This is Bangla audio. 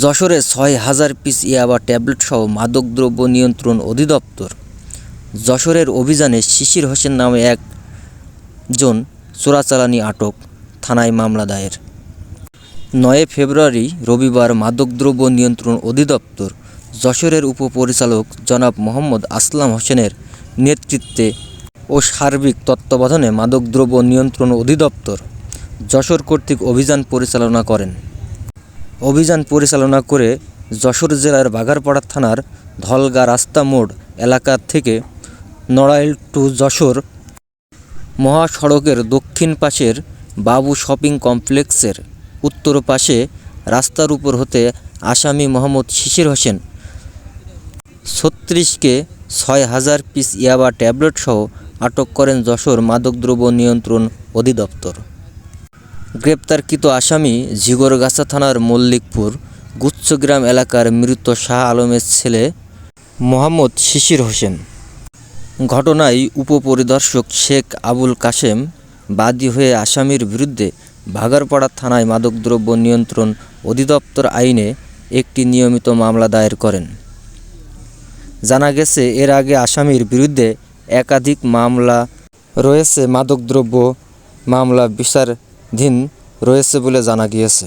যশোরে ছয় হাজার পিস ইয়াবা ট্যাবলেট সহ মাদকদ্রব্য নিয়ন্ত্রণ অধিদপ্তর। যশোরের অভিযানে শিশির হোসেন নামে একজন চোরাচালানি আটক, থানায় মামলা দায়ের। নয় ফেব্রুয়ারি রবিবার মাদকদ্রব্য নিয়ন্ত্রণ অধিদপ্তর যশোরের উপপরিচালক জনাব মোহাম্মদ আসলাম হোসেনের নেতৃত্বে ও সার্বিক তত্ত্বাবধানে মাদকদ্রব্য নিয়ন্ত্রণ অধিদপ্তর যশোর কর্তৃক অভিযান পরিচালনা করেন। অভিযান পরিচালনা করে যশোর জেলার বাঘারপাড়া থানার ধলগা রাস্তা মোড় এলাকা থেকে নড়াইল টু যশোর মহাসড়কের দক্ষিণ পাশের বাবু শপিং কমপ্লেক্সের উত্তর পাশে রাস্তার উপর হতে আসামি মোহাম্মদ শিশির হোসেন। ছত্রিশকে ছয় হাজার পিস ইয়াবা ট্যাবলেটসহ আটক করেন যশোর মাদকদ্রব্য নিয়ন্ত্রণ অধিদপ্তর। গ্রেপ্তারকৃত আসামি ঝিগরগাছা থানার মল্লিকপুর গুচ্ছগ্রাম এলাকার মৃত শাহ আলমের ছেলে মোহাম্মদ শিশির হোসেন। ঘটনায় উপপরিদর্শক শেখ আবুল কাশেম বাদী হয়ে আসামির বিরুদ্ধে ভাগারপাড়া থানায় মাদকদ্রব্য নিয়ন্ত্রণ অধিদপ্তর আইনে একটি নিয়মিত মামলা দায়ের করেন। জানা গেছে, এর আগে আসামির বিরুদ্ধে একাধিক মামলা রয়েছে। মাদকদ্রব্য মামলা বিচারাধীন রয়েছে বলে জানা গিয়েছে।